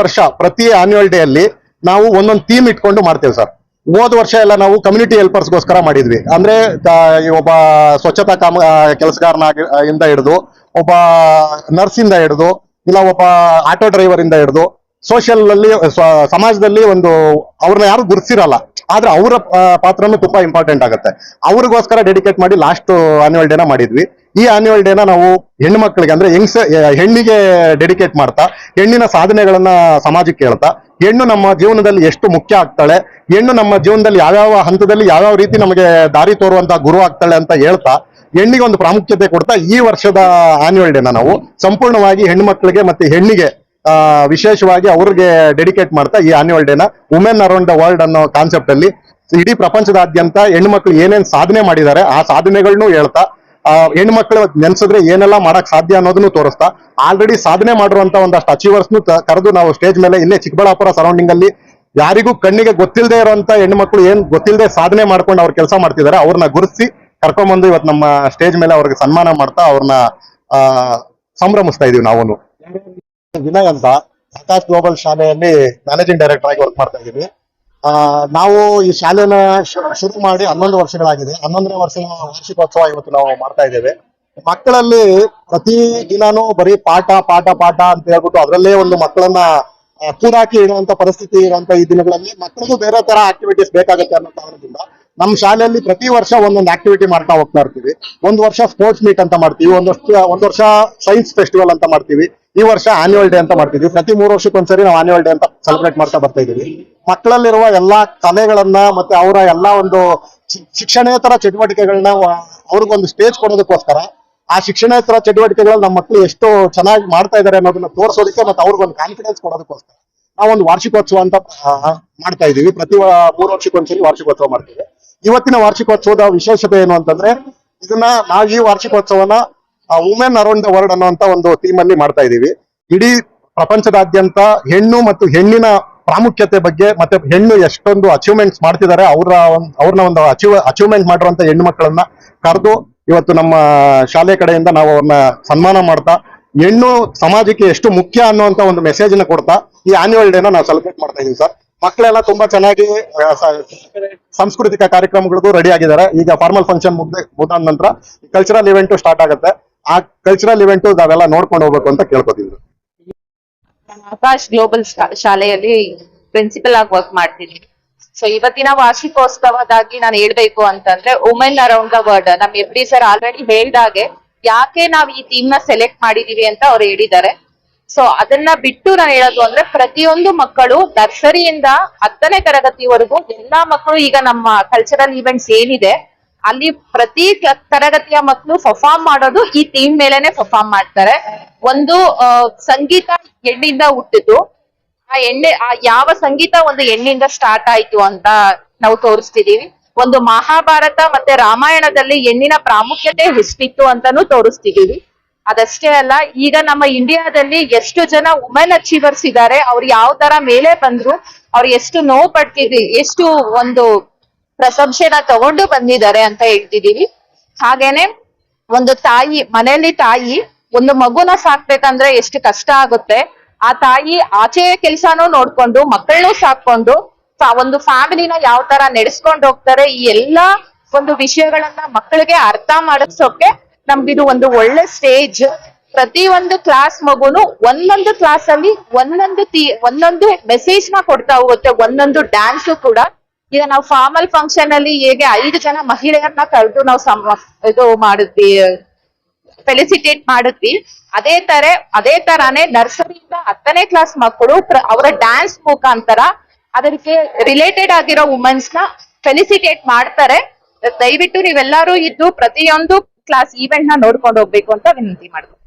ವರ್ಷ ಪ್ರತಿ annual day ಅಲ್ಲಿ ನಾವು ಒಂದೊಂದು ಥೀಮ್ ಇಟ್ಕೊಂಡು ಮಾಡ್ತೇವೆ ಸರ್ ಹೋದ ವರ್ಷ ಎಲ್ಲ ನಾವು ಕಮ್ಯುನಿಟಿ ಹೆಲ್ಪರ್ಸ್ಗೋಸ್ಕರ ಮಾಡಿದ್ವಿ. ಅಂದ್ರೆ ಒಬ್ಬ ಸ್ವಚ್ಛತಾ ಕಾಮ ಕೆಲಸಗಾರನ ಇಂದ ಹಿಡಿದು, ಒಬ್ಬ ನರ್ಸ್ ಇಂದ ಹಿಡಿದು, ಇಲ್ಲ ಒಬ್ಬ ಆಟೋ ಡ್ರೈವರ್ ಇಂದ ಹಿಡಿದು ಸೋಷಿಯಲ್ ಅಲ್ಲಿ ಸಮಾಜದಲ್ಲಿ ಒಂದು ಅವ್ರನ್ನ ಯಾರು ಗುರುತಿರಲ್ಲ ಆದ್ರೆ ಅವರ ಪಾತ್ರನೂ ತುಂಬಾ ಇಂಪಾರ್ಟೆಂಟ್ ಆಗುತ್ತೆ. ಅವ್ರಿಗೋಸ್ಕರ ಡೆಡಿಕೇಟ್ ಮಾಡಿ ಲಾಸ್ಟ್ ಆನ್ಯುವಲ್ ಡೇನ ಮಾಡಿದ್ವಿ. ಈ ಆನ್ಯುವಲ್ ಡೇನ ನಾವು ಹೆಣ್ಣು ಮಕ್ಕಳಿಗೆ ಅಂದ್ರೆ ಹೆಂಗ್ಸ ಹೆಣ್ಣಿಗೆ ಡೆಡಿಕೇಟ್ ಮಾಡ್ತಾ, ಹೆಣ್ಣಿನ ಸಾಧನೆಗಳನ್ನ ಸಮಾಜಕ್ಕೆ ಹೇಳ್ತಾ, ಹೆಣ್ಣು ನಮ್ಮ ಜೀವನದಲ್ಲಿ ಎಷ್ಟು ಮುಖ್ಯ ಆಗ್ತಾಳೆ, ಹೆಣ್ಣು ನಮ್ಮ ಜೀವನದಲ್ಲಿ ಯಾವ್ಯಾವ ಹಂತದಲ್ಲಿ ಯಾವ್ಯಾವ ರೀತಿ ನಮಗೆ ದಾರಿ ತೋರುವಂತ ಗುರು ಆಗ್ತಾಳೆ ಅಂತ ಹೇಳ್ತಾ, ಹೆಣ್ಣಿಗೆ ಒಂದು ಪ್ರಾಮುಖ್ಯತೆ ಕೊಡ್ತಾ ಈ ವರ್ಷದ ಆನ್ಯುವಲ್ ಡೇನ ನಾವು ಸಂಪೂರ್ಣವಾಗಿ ಹೆಣ್ಣು ಮಕ್ಕಳಿಗೆ ಮತ್ತೆ ಹೆಣ್ಣಿಗೆ ವಿಶೇಷವಾಗಿ ಅವ್ರಿಗೆ ಡೆಡಿಕೇಟ್ ಮಾಡ್ತಾ ಈ ಆನ್ಯುವಲ್ ಡೇನ ವುಮೆನ್ ಅರೌಂಡ್ ದ ವರ್ಲ್ಡ್ ಅನ್ನೋ ಕಾನ್ಸೆಪ್ಟ್ ಅಲ್ಲಿ, ಇಡೀ ಪ್ರಪಂಚದಾದ್ಯಂತ ಹೆಣ್ಣು ಮಕ್ಕಳು ಏನೇನ್ ಸಾಧನೆ ಮಾಡಿದ್ದಾರೆ, ಆ ಸಾಧನೆಗಳನ್ನೂ ಹೇಳ್ತಾ ಆ, ಹೆಣ್ಣು ಮಕ್ಕಳು ನೆನ್ಸಿದ್ರೆ ಏನೆಲ್ಲ ಮಾಡಕ್ ಸಾಧ್ಯ ಅನ್ನೋದನ್ನು ತೋರಿಸ್ತಾ ಆಲ್ರೆಡಿ ಸಾಧನೆ ಮಾಡಿರುವಂತ ಒಂದಷ್ಟು ಅಚೀವರ್ಸ್ ಕರೆದು ನಾವು ಸ್ಟೇಜ್ ಮೇಲೆ ಇಲ್ಲೇ ಚಿಕ್ಕಬಳ್ಳಾಪುರ ಸರೌಂಡಿಂಗ್ ಅಲ್ಲಿ ಯಾರಿಗೂ ಕಣ್ಣಿಗೆ ಗೊತ್ತಿಲ್ಲದೆ ಇರುವಂತ ಹೆಣ್ಣು ಮಕ್ಕಳು ಏನ್ ಗೊತ್ತಿಲ್ಲದೆ ಸಾಧನೆ ಮಾಡ್ಕೊಂಡು ಅವ್ರ ಕೆಲಸ ಮಾಡ್ತಿದ್ದಾರೆ ಅವ್ರನ್ನ ಗುರುತಿಸಿ ಕರ್ಕೊಂಡ್ಬಂದು ಇವತ್ತು ನಮ್ಮ ಸ್ಟೇಜ್ ಮೇಲೆ ಅವ್ರಿಗೆ ಸನ್ಮಾನ ಮಾಡ್ತಾ ಅವ್ರನ್ನ ಆ ಸಂಭ್ರಮಿಸ್ತಾ ಇದೀವಿ ನಾವು ವಿನಯ್ ಅಂತ ಆಕಾಶ್ ಗ್ಲೋಬಲ್ ಶಾಲೆಯಲ್ಲಿ ಮ್ಯಾನೇಜಿಂಗ್ ಡೈರೆಕ್ಟರ್ ಆಗಿ ವರ್ಕ್ ಮಾಡ್ತಾ ಇದ್ದೀವಿ ಆ, ನಾವು ಈ ಶಾಲೆನ ಶುರು ಮಾಡಿ ಹನ್ನೊಂದು ವರ್ಷಗಳಾಗಿದೆ. ಹನ್ನೊಂದನೇ ವರ್ಷದ ವಾರ್ಷಿಕೋತ್ಸವ ಇವತ್ತು ನಾವು ಮಾಡ್ತಾ ಇದ್ದೇವೆ. ಮಕ್ಕಳಲ್ಲಿ ಪ್ರತಿ ದಿನಾನು ಬರೀ ಪಾಠ ಪಾಠ ಪಾಠ ಅಂತ ಹೇಳ್ಬಿಟ್ಟು ಅದರಲ್ಲೇ ಒಂದು ಮಕ್ಕಳನ್ನ ಕೂರಾಕಿ ಇಡುವಂತ ಪರಿಸ್ಥಿತಿ ಇರುವಂತ ಈ ದಿನಗಳಲ್ಲಿ ಮಕ್ಕಳಿಗೂ ಬೇರೆ ತರ ಆಕ್ಟಿವಿಟೀಸ್ ಬೇಕಾಗುತ್ತೆ ಅನ್ನೋ ಕಾರಣದಿಂದ ನಮ್ಮ ಶಾಲೆಯಲ್ಲಿ ಪ್ರತಿ ವರ್ಷ ಒಂದೊಂದು ಆಕ್ಟಿವಿಟಿ ಮಾಡ್ತಾ ಹೋಗ್ತಾ ಇರ್ತೀವಿ. ಒಂದು ವರ್ಷ ಸ್ಪೋರ್ಟ್ಸ್ ಮೀಟ್ ಅಂತ ಮಾಡ್ತೀವಿ. ಒಂದಷ್ಟು ವರ್ಷ ಒಂದು ವರ್ಷ ಸೈನ್ಸ್ ಫೆಸ್ಟಿವಲ್ ಅಂತ ಮಾಡ್ತೀವಿ. ಈ ವರ್ಷ ಆನ್ಯುವಲ್ ಡೇ ಅಂತ ಮಾಡ್ತಿದ್ವಿ. ಪ್ರತಿ ಮೂರು ವರ್ಷಕ್ಕೊಂದ್ಸರಿ ನಾವು ಆನ್ಯುವಲ್ ಡೇ ಅಂತ ಸೆಲೆಬ್ರೇಟ್ ಮಾಡ್ತಾ ಬರ್ತಾ ಇದೀವಿ ಮಕ್ಕಳಲ್ಲಿರುವ ಎಲ್ಲಾ ಕಲೆಗಳನ್ನ ಮತ್ತೆ ಅವರ ಎಲ್ಲಾ ಒಂದು ಶಿಕ್ಷಣೇತರ ಚಟುವಟಿಕೆಗಳನ್ನ ಅವ್ರಿಗೊಂದು ಸ್ಟೇಜ್ ಕೊಡೋದಕ್ಕೋಸ್ಕರ ಆ ಶಿಕ್ಷಣೇತರ ಚಟುವಟಿಕೆಗಳು ನಮ್ಮ ಮಕ್ಕಳು ಎಷ್ಟು ಚೆನ್ನಾಗಿ ಮಾಡ್ತಾ ಇದಾರೆ ಅನ್ನೋದನ್ನ ತೋರಿಸೋದಕ್ಕೆ ಮತ್ತೆ ಅವ್ರಿಗೊಂದು ಕಾನ್ಫಿಡೆನ್ಸ್ ಕೊಡೋದಕ್ಕೋಸ್ಕರ ನಾವೊಂದು ವಾರ್ಷಿಕೋತ್ಸವ ಅಂತ ಮಾಡ್ತಾ ಇದೀವಿ ಪ್ರತಿ ಮೂರು ವರ್ಷಕ್ಕೊಂದ್ಸರಿ ವಾರ್ಷಿಕೋತ್ಸವ ಮಾಡ್ತೀವಿ. ಇವತ್ತಿನ ವಾರ್ಷಿಕೋತ್ಸವದ ವಿಶೇಷತೆ ಏನು ಅಂತಂದ್ರೆ ಇದನ್ನ ನಾವು ಈ ವಾರ್ಷಿಕೋತ್ಸವನ ವುಮೆನ್ ಅರೌಂಡ್ ದ ವರ್ಲ್ಡ್ ಅನ್ನುವಂತ ಒಂದು ಥೀಮ್ ಅಲ್ಲಿ ಮಾಡ್ತಾ ಇದೀವಿ ಇಡೀ ಪ್ರಪಂಚದಾದ್ಯಂತ ಹೆಣ್ಣು ಮತ್ತು ಹೆಣ್ಣಿನ ಪ್ರಾಮುಖ್ಯತೆ ಬಗ್ಗೆ ಮತ್ತೆ ಹೆಣ್ಣು ಎಷ್ಟೊಂದು ಅಚೀವ್ಮೆಂಟ್ಸ್ ಮಾಡ್ತಿದ್ದಾರೆ, ಅವರ ಅವ್ರನ್ನ ಒಂದು ಅಚೀವ್ ಅಚೀವ್ಮೆಂಟ್ ಮಾಡಿರುವಂತ ಹೆಣ್ಣು ಮಕ್ಕಳನ್ನ ಕರೆದು ಇವತ್ತು ನಮ್ಮ ಶಾಲೆ ಕಡೆಯಿಂದ ನಾವು ಅವ್ರನ್ನ ಸನ್ಮಾನ ಮಾಡ್ತಾ, ಹೆಣ್ಣು ಸಮಾಜಕ್ಕೆ ಎಷ್ಟು ಮುಖ್ಯ ಅನ್ನುವಂತ ಒಂದು ಮೆಸೇಜ್ನ ಕೊಡ್ತಾ ಈ ಆನ್ಯುವಲ್ ಡೇನ ನಾವು ಸೆಲೆಬ್ರೇಟ್ ಮಾಡ್ತಾ ಇದೀವಿ ಸರ್. ಮಕ್ಕಳೆಲ್ಲ ತುಂಬಾ ಚೆನ್ನಾಗಿ ಸಾಂಸ್ಕೃತಿಕ ಕಾರ್ಯಕ್ರಮಗಳಿಗೂ ರೆಡಿ ಆಗಿದ್ದಾರೆ. ಈಗ ಫಾರ್ಮಲ್ ಫಂಕ್ಷನ್ ಮುಗ್ದ, ಮುಗ್ದಾದ ನಂತರ ಕಲ್ಚರಲ್ ಇವೆಂಟ್ ಸ್ಟಾರ್ಟ್ ಆಗುತ್ತೆ. ಆ ಕಲ್ಚರಲ್ ಇವೆಂಟ್ ನಾವೆಲ್ಲ ನೋಡ್ಕೊಂಡು ಹೋಗ್ಬೇಕು ಅಂತ ಕೇಳ್ಕೊತಿದ್ರು ಆಕಾಶ್ ಗ್ಲೋಬಲ್ ಶಾಲೆಯಲ್ಲಿ ಪ್ರಿನ್ಸಿಪಲ್ ಆಗಿ ವರ್ಕ್ ಮಾಡ್ತೀನಿ ಸೊ ಇವತ್ತಿನ ವಾರ್ಷಿಕೋತ್ಸವದಾಗಿ ನಾನು ಹೇಳ್ಬೇಕು ಅಂತಂದ್ರೆ ವುಮೆನ್ ಅರೌಂಡ್ ದ ವರ್ಲ್ಡ್ ನಮ್ ಎಫ್ ಡಿ ಸರ್ ಆಲ್ರೆಡಿ ಹೇಳ್ದಾಗೆ ಯಾಕೆ ನಾವ್ ಈ ಥೀಮ್ನ ಸೆಲೆಕ್ಟ್ ಮಾಡಿದೀವಿ ಅಂತ ಅವ್ರು ಹೇಳಿದ್ದಾರೆ. ಸೊ ಅದನ್ನ ಬಿಟ್ಟು ನಾನು ಹೇಳೋದು ಅಂದ್ರೆ, ಪ್ರತಿಯೊಂದು ಮಕ್ಕಳು ನರ್ಸರಿಯಿಂದ ಹತ್ತನೇ ತರಗತಿವರೆಗೂ ಎಲ್ಲಾ ಮಕ್ಕಳು ಈಗ ನಮ್ಮ ಕಲ್ಚರಲ್ ಇವೆಂಟ್ಸ್ ಏನಿದೆ ಅಲ್ಲಿ ಪ್ರತಿ ತರಗತಿಯ ಮಕ್ಕಳು ಪರ್ಫಾರ್ಮ್ ಮಾಡೋದು ಈ ಥೀಮ್ ಮೇಲೆನೆ ಪರ್ಫಾರ್ಮ್ ಮಾಡ್ತಾರೆ. ಒಂದು ಸಂಗೀತ ಹೆಣ್ಣಿಂದ ಹುಟ್ಟಿತು ಆ ಎಣ್ಣೆ, ಆ ಯಾವ ಸಂಗೀತ ಒಂದು ಹೆಣ್ಣಿಂದ ಸ್ಟಾರ್ಟ್ ಆಯ್ತು ಅಂತ ನಾವು ತೋರಿಸ್ತಿದೀವಿ. ಒಂದು ಮಹಾಭಾರತ ಮತ್ತೆ ರಾಮಾಯಣದಲ್ಲಿ ಹೆಣ್ಣಿನ ಪ್ರಾಮುಖ್ಯತೆ ಎಷ್ಟಿತ್ತು ಅಂತಾನು ತೋರಿಸ್ತಿದೀವಿ. ಅದಷ್ಟೇ ಅಲ್ಲ, ಈಗ ನಮ್ಮ ಇಂಡಿಯಾದಲ್ಲಿ ಎಷ್ಟು ಜನ ವುಮೆನ್ ಅಚೀವರ್ಸ್ ಇದ್ದಾರೆ, ಅವ್ರು ಯಾವ ತರ ಮೇಲೆ ಬಂದ್ರು, ಅವ್ರು ಎಷ್ಟು ನೋವು ಪಡ್ತಿದ್ರಿ ಎಷ್ಟು ಒಂದು ಪ್ರಶಂಸೆನ ತಗೊಂಡು ಬಂದಿದ್ದಾರೆ ಅಂತ ಹೇಳ್ತಿದೀವಿ ಹಾಗೇನೆ ಒಂದು ತಾಯಿ, ಮನೆಯಲ್ಲಿ ತಾಯಿ, ಒಂದು ಮಗುನ ಸಾಕ್ಬೇಕಂದ್ರೆ ಎಷ್ಟು ಕಷ್ಟ ಆಗುತ್ತೆ. ಆ ತಾಯಿ ಆಚೆ ಕೆಲ್ಸಾನು ನೋಡ್ಕೊಂಡು, ಮಕ್ಕಳನ್ನು ಸಾಕೊಂಡು ಒಂದು ಫ್ಯಾಮಿಲಿನ ಯಾವ ತರ ನಡೆಸ್ಕೊಂಡು ಹೋಗ್ತಾರೆ, ಈ ಎಲ್ಲಾ ಒಂದು ವಿಷಯಗಳನ್ನ ಮಕ್ಕಳಿಗೆ ಅರ್ಥ ಮಾಡಿಸೋಕೆ ನಮ್ಗಿದು ಒಂದು ಒಳ್ಳೆ ಸ್ಟೇಜ್. ಪ್ರತಿ ಒಂದು ಕ್ಲಾಸ್ ಮಗುನು ಒಂದೊಂದು ಕ್ಲಾಸ್ ಅಲ್ಲಿ ಒಂದೊಂದು ಒಂದೊಂದು ಮೆಸೇಜ್ನ ಕೊಡ್ತಾ ಹೋಗುತ್ತೆ, ಒಂದೊಂದು ಡ್ಯಾನ್ಸ್ ಕೂಡ. ಈಗ ನಾವು ಫಾರ್ಮಲ್ ಫಂಕ್ಷನ್ ಅಲ್ಲಿ ಹೇಗೆ ಐದು ಜನ ಮಹಿಳೆಯರನ್ನ ಕರೆದು ನಾವು ಇದು ಮಾಡಿದ್ವಿ ಫೆಲಿಸಿಟೇಟ್ ಮಾಡಿದ್ವಿ. ಅದೇ ತರ, ಅದೇ ತರಾನೇ ನರ್ಸರಿಯಿಂದ ಹತ್ತನೇ ಕ್ಲಾಸ್ ಮಕ್ಕಳು ಅವರ ಡ್ಯಾನ್ಸ್ ಮುಖಾಂತರ ಅದಕ್ಕೆ ರಿಲೇಟೆಡ್ ಆಗಿರೋ ವುಮೆನ್ಸ್ನ ಫೆಲಿಸಿಟೇಟ್ ಮಾಡ್ತಾರೆ. ದಯವಿಟ್ಟು ನೀವೆಲ್ಲರೂ ಇದ್ದು ಪ್ರತಿಯೊಂದು ಕ್ಲಾಸ್ ಈವೆಂಟ್ನ ನೋಡ್ಕೊಂಡು ಹೋಗ್ಬೇಕು ಅಂತ ವಿನಂತಿ ಮಾಡ್ತೀನಿ.